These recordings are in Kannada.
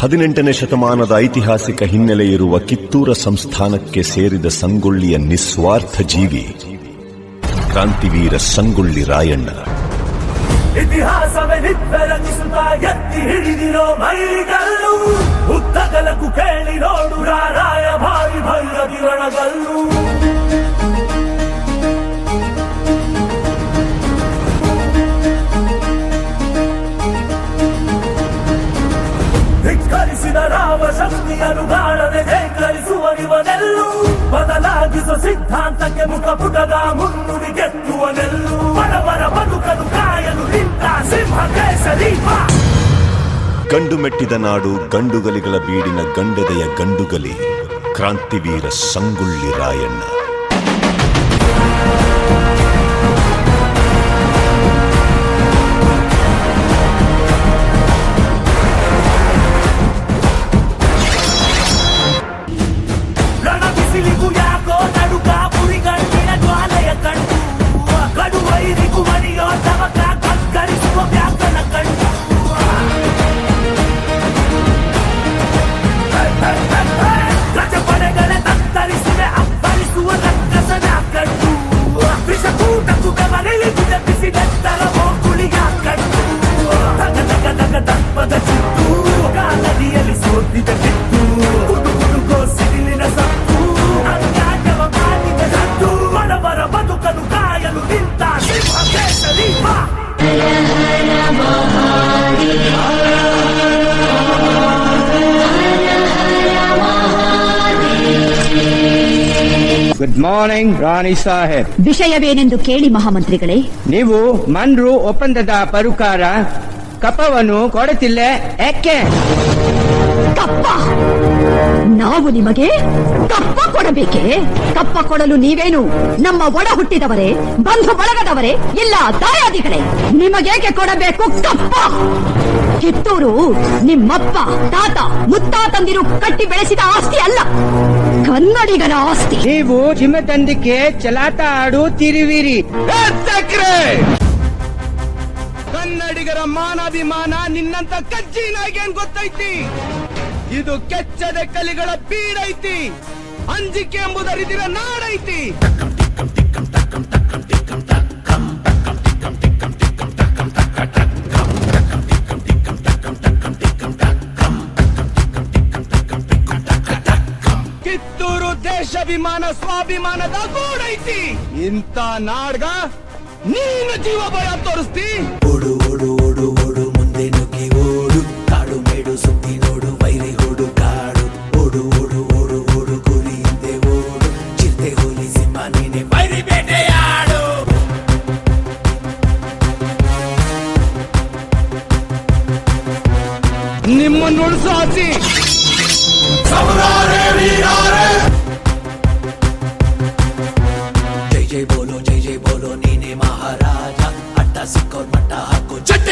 ಹದಿನೆಂಟನೇ ಶತಮಾನದ ಐತಿಹಾಸಿಕ ಹಿನ್ನೆಲೆ ಇರುವ ಕಿತ್ತೂರ ಸಂಸ್ಥಾನಕ್ಕೆ ಸೇರಿದ ಸಂಗೊಳ್ಳಿಯ ನಿಸ್ವಾರ್ಥ ಜೀವಿ, ಕ್ರಾಂತಿವೀರ ಸಂಗೊಳ್ಳಿ ರಾಯಣ್ಣ. ಕೇಳಿ ನೋಡು ರಾಯ ಭಾರಿ ಭೈರವಿ ರಾಮ ಶಕ್ತಿಯನ್ನು ಕಾಣದೆ ಧೇಕರಿಸುವ ಇವನೆಲ್ಲು ಬದಲಾಗಿಸುವ ಸಿದ್ಧಾಂತಕ್ಕೆ ಮುಖ ಪುಟದ ಮುನ್ನುಡಿ ಗೆತ್ತುವನೆಲ್ಲೂ. ಬಡವರ ಬದುಕಲು ಕಾಯಲು ನಿಂತ ಸಿಂಹ ಕೇಸರೀಪ ಗಂಡು ಮೆಟ್ಟಿದ ನಾಡು ಗಂಡುಗಲಿಗಳ ಬೀಡಿನ ಗಂಡದೆಯ ಗಂಡುಗಲಿ. ಕ್ರಾಂತಿವೀರ ಸಂಗುಳ್ಳಿ ರಾಯಣ್ಣ. ಗುಡ್ ಮಾರ್ನಿಂಗ್ ರಾಣಿ ಸಾಹೇಬ್ ವಿಷಯವೇನೆಂದು ಕೇಳಿ ಮಹಾಮಂತ್ರಿಗಳೇ ನೀವು ಮನ್ರು ಒಪ್ಪಂದದ ಪರುಕಾರ ಕಪವನ್ನು ಕೊಡುತ್ತಿಲ್ಲ ಯಾಕೆ? ಕಪ್ಪ! ನಾವು ನಿಮಗೆ ಕಪ್ಪ ಕೊಡಬೇಕೆ? ಕಪ್ಪ ಕೊಡಲು ನೀವೇನು ನಮ್ಮ ಒಡ ಹುಟ್ಟಿದವರೇ ಬಂಧು ಬಳಗದವರೇ ಇಲ್ಲ ದಾಯಾದಿಗಳೇ? ನಿಮಗೇಕೆ ಕೊಡಬೇಕು ಕಪ್ಪ? ಕಿತ್ತೂರು, ನಿಮ್ಮಪ್ಪ, ತಾತ, ಮುತ್ತಾತಂದಿರು ಕಟ್ಟಿ ಬೆಳೆಸಿದ ಆಸ್ತಿ ಅಲ್ಲ. ಕನ್ನಡಿಗರ ಆಸ್ತಿ. ನೀವು ಚಿಮ್ಮತಂದಿಕೆ ಚಲಾಟ ಆಡು ತಿರುವಿರಿ. ಕನ್ನಡಿಗರ ಮಾನಾಭಿಮಾನ ನಿನ್ನಂತ ಕಜ್ಜಿನಾಗೇನ್ ಗೊತ್ತೈತಿ? ಇದು ಕೆಚ್ಚದ ಕಲಿಗಳ ಬೀಡೈತಿ ಅಂಜಿಕೆ ಎಂಬುದರಿದಿರ ನಾಡೈತಿ. ದೇಶಾಭಿಮಾನ ಸ್ವಾಭಿಮಾನದ ಗೋಡೈತಿ ಇಂಥ ನಾಡ್ಗ ನೀನು ಜೀವ ಭಯ ತೋರಿಸ್ತಿ. ಓಡು ಓಡು ಓಡು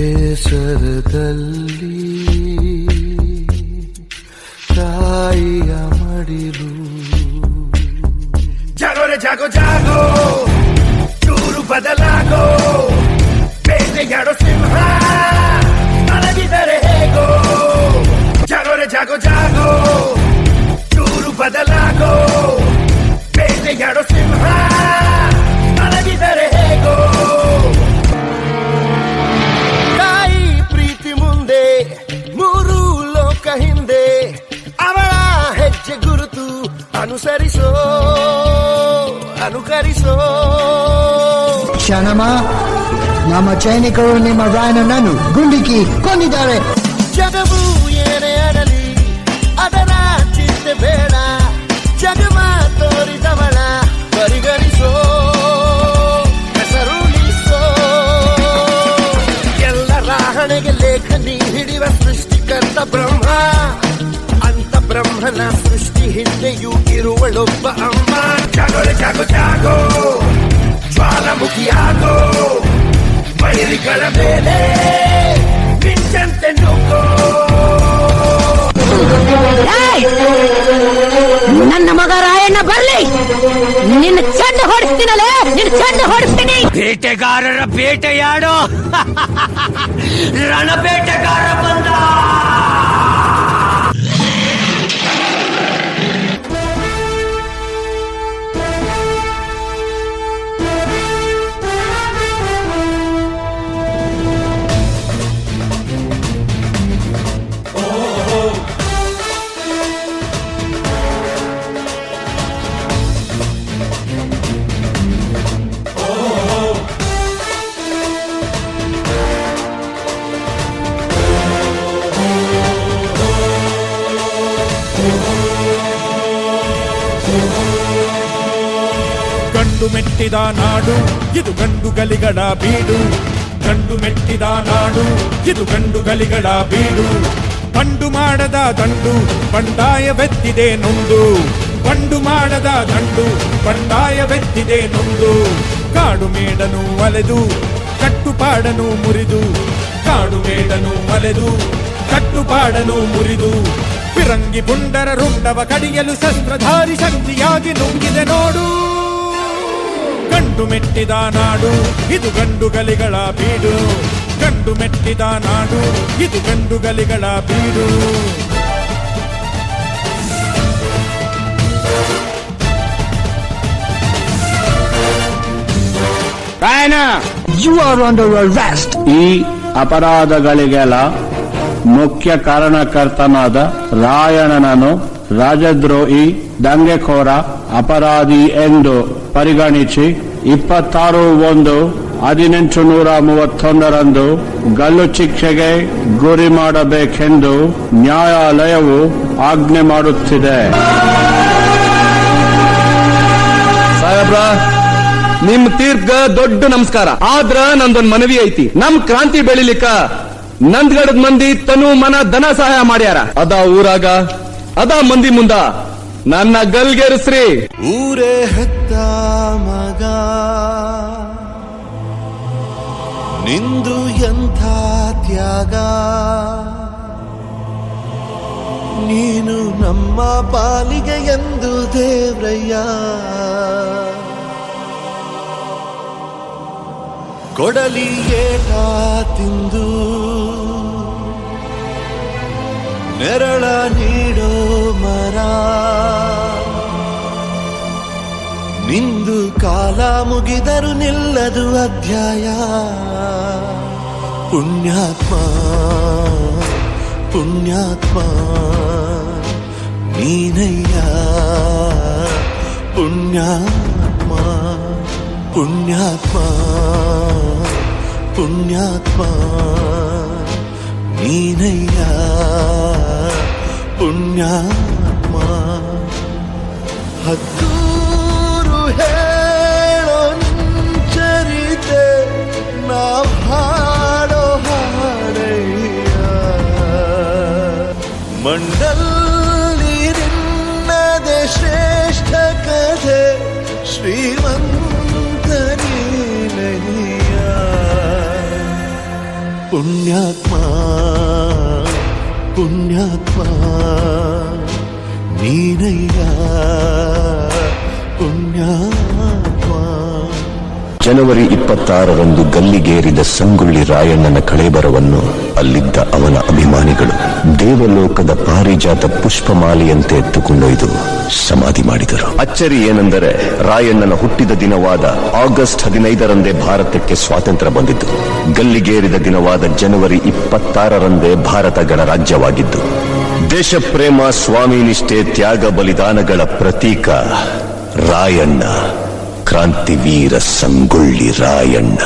ಬೇಸರದಲ್ಲಿ ತಾಯಿಯ ಮಡಿಲು ಜಾಗೋ ರೇ ಜಾಗೋ ಜಾಗೋ ಚೂರು ಬದಲಾಗೋ ಬೇಟೆಯಾಡೋ ಸಿಂಹ ಅಡಗಿದರೆ ಹೇಗೋ ಜಾಗೋ ರೇ ಜಾಗೋ ಜಾಗೋ ಚೂರು ಬದಲಾಗೋ ಅನುಸರಿಸೋ ಅನುಕರಿಸೋ. Chanama, ನಮ್ಮ ಸೈನಿಕರು ನಿಮ್ಮ ರಾಯನನ್ನು ಗುಂಡಿಕ್ಕಿ ಕೊಂದಿದ್ದಾರೆ. ಜಗವು ಏನೇ ಅಡಲಿ ಅದರ ಚಿಂತೆ ಬೇಡ. ಜಗವ ತೋರಿದವಳ ಪರಿಗಣಿಸೋ ಹೆಸರುಳಿಸೋ. ಎಲ್ಲರ ಹಣೆಗೆ ಲೇಖನಿ ಹಿಡಿಯುವ ಸೃಷ್ಟಿಕರ್ತ ಬ್ರಹ್ಮ. ಇರುವಳೊಬ್ಬ ಅಮ್ಮ. ಜಾಗೋರೆ ಜಾಗೋ ಜಾಗೋ. ಜ್ವಾಲಾಮುಖಿಯಾಗೋ ಬೈರಿಗಳ ಮೇಲೆ ಮಿಂಚಂತೆ ನುಗ್ಗೋ! ನನ್ನ ಮಗ ರಾಯಣ್ಣ ಬರ್ಲಿ! ನಿನ್ನ ಚೆಂಡು ಹೊಡಿಸ್ತೀನಲ್ಲೇ ನಿನ್ನ ಚೆಂಡು ಹೊಡಿಸ್ತೀನಿ! ಬೇಟೆಗಾರರ ಬೇಟೆಯಾಡೋ ರಣಬೇಟೆಗಾರ ಬಂದ! ಗಂಡು ಮೆಟ್ಟಿದ ನಾಡು, ಇದು ಗಂಡು ಗಲಿಗಳ ಬೀಡು. ಗಂಡು ಮೆಟ್ಟಿದ ನಾಡು, ಇದು ಗಂಡು ಗಲಿಗಳ ಬೀಡು. ಬಂಡು ಮಾಡದ ದಂಡು, ಬಂಡಾಯವೆತ್ತಿದೆ ನೊಂದು. ಬಂಡು ಮಾಡದ ದಂಡು, ಬಂಡಾಯವೆತ್ತಿದೆ ನೊಂದು. ಕಾಡು ಮೇಡನು ಒಲೆದು ಕಟ್ಟುಪಾಡನು ಮುರಿದು. ಕಾಡು ಮೇಡನು ಅಲೆದು, ಕಟ್ಟುಪಾಡನು ಮುರಿದು. ಪಿರಂಗಿ ಪುಂಡರ ರುಂಡವ ಕಡಿಯಲು ಶಸ್ತ್ರಧಾರಿ ಶಕ್ತಿಯಾಗಿ ನುಂಗಿದೆ ನೋಡು. ಗಂಡು ಮೆಟ್ಟಿದ ನಾಡು ಇದು ಗಂಡು ಗಲಿಗಳ ಬೀಡು. ಕಂಡು ಮೆಟ್ಟಿದ ನಾಡು ಇದು ಗಂಡು ಗಲಿಗಳ ಬೀಡು. ಯು ಆರ್ ಅಂಡರ್ ಅರೆಸ್ಟ್ ಈ ಅಪರಾಧಗಳಿಗೆಲ್ಲ ಮುಖ್ಯ ಕಾರಣಕರ್ತನಾದ ರಾಯಣನನ್ನು ರಾಜದ್ರೋಹಿ ದಂಗೆಖೋರ ಅಪರಾಧಿ ಎಂದು ಪರಿಗಣಿಸಿ ಇಪ್ಪತ್ತಾರು ಒಂದು ಹದಿನೆಂಟು ನೂರ ಮೂವತ್ತೊಂದರಂದು ಗಲ್ಲು ಶಿಕ್ಷೆಗೆ ಗುರಿ ಮಾಡಬೇಕೆಂದು ನ್ಯಾಯಾಲಯವು ಆಜ್ಞೆ ಮಾಡುತ್ತಿದೆ. ನಿಮ್ ತೀರ್ಗ ದೊಡ್ಡ ನಮಸ್ಕಾರ. ಆದ್ರ ನಂದೊಂದ್ ಮನವಿ ಐತಿ. ನಮ್ ಕ್ರಾಂತಿ ಬೆಳಿಲಿಕ್ಕ ನಂದ್ಗಡದ ಮಂದಿ ತನು ಮನ ಧನ ಸಹಾಯ ಮಾಡ್ಯಾರ. ಅದ ಊರಾಗ ಅದ ಮಂದಿ ಮುಂದ. ನನ್ನ ಗಲ್ಗೆರಿಸ್ರಿ ಊರೇ ಹೆತ್ತ ಮಗ. ನಿಂದು ಎಂಥ ತ್ಯಾಗ? ನೀನು ನಮ್ಮ ಪಾಲಿಗೆ ಎಂದು ದೇವ್ರಯ್ಯ. ಕೊಡಲಿ ಏಟ ತಿಂದು. ನೆರಳ ನೀಡೋ ಕಾಲ ಮುಗಿದರು ನಿಲ್ಲದು ಅಧ್ಯಾಯ ಪುಣ್ಯಾತ್ಮ ಪುಣ್ಯಾತ್ಮ ನೀನಯ್ಯ ಪುಣ್ಯಾತ್ಮ ಪುಣ್ಯಾತ್ಮ ಪುಣ್ಯಾತ್ಮ ನೀನಯ್ಯ ಪುಣ್ಯಾತ್ಮ ಹತ್ತೂರು ಮಂಡಲ್ಲಿ ನಿನ್ನದೆ ಶ್ರೇಷ್ಠ ಕಥೆ ಶ್ರೀಮಂತ ನೀನಯ್ಯ ಪುಣ್ಯಾತ್ಮ ಪುಣ್ಯಾತ್ಮ ನೀನಯ್ಯ ಪುಣ್ಯಾತ್ಮ. ಜನವರಿ ಇಪ್ಪತ್ತಾರರಂದು ಗಲ್ಲಿಗೇರಿದ ಸಂಗೊಳ್ಳಿ ರಾಯಣ್ಣನ ಕಳೇಬರವನ್ನು ಅಲ್ಲಿದ್ದ ಅವನ ಅಭಿಮಾನಿಗಳು ದೇವಲೋಕದ ಪಾರಿಜಾತ ಪುಷ್ಪಮಾಲೆಯಂತೆ ಎತ್ತುಕೊಂಡೊಯ್ದು ಸಮಾಧಿ ಮಾಡಿದರು. ಅಚ್ಚರಿ ಏನೆಂದರೆ ರಾಯಣ್ಣನ ಹುಟ್ಟಿದ ದಿನವಾದ ಆಗಸ್ಟ್ ಹದಿನೈದರಂದೇ ಭಾರತಕ್ಕೆ ಸ್ವಾತಂತ್ರ್ಯ ಬಂದಿದ್ದು. ಗಲ್ಲಿಗೇರಿದ ದಿನವಾದ ಜನವರಿ ಇಪ್ಪತ್ತಾರರಂದೇ ಭಾರತ ಗಣರಾಜ್ಯವಾಗಿದ್ದು. ದೇಶಪ್ರೇಮ ಸ್ವಾಮಿ ನಿಷ್ಠೆ ತ್ಯಾಗ, ಬಲಿದಾನಗಳ ಪ್ರತೀಕ ರಾಯಣ್ಣ. ಕ್ರಾಂತಿವೀರ ಸಂಗೊಳ್ಳಿ ರಾಯಣ್ಣ.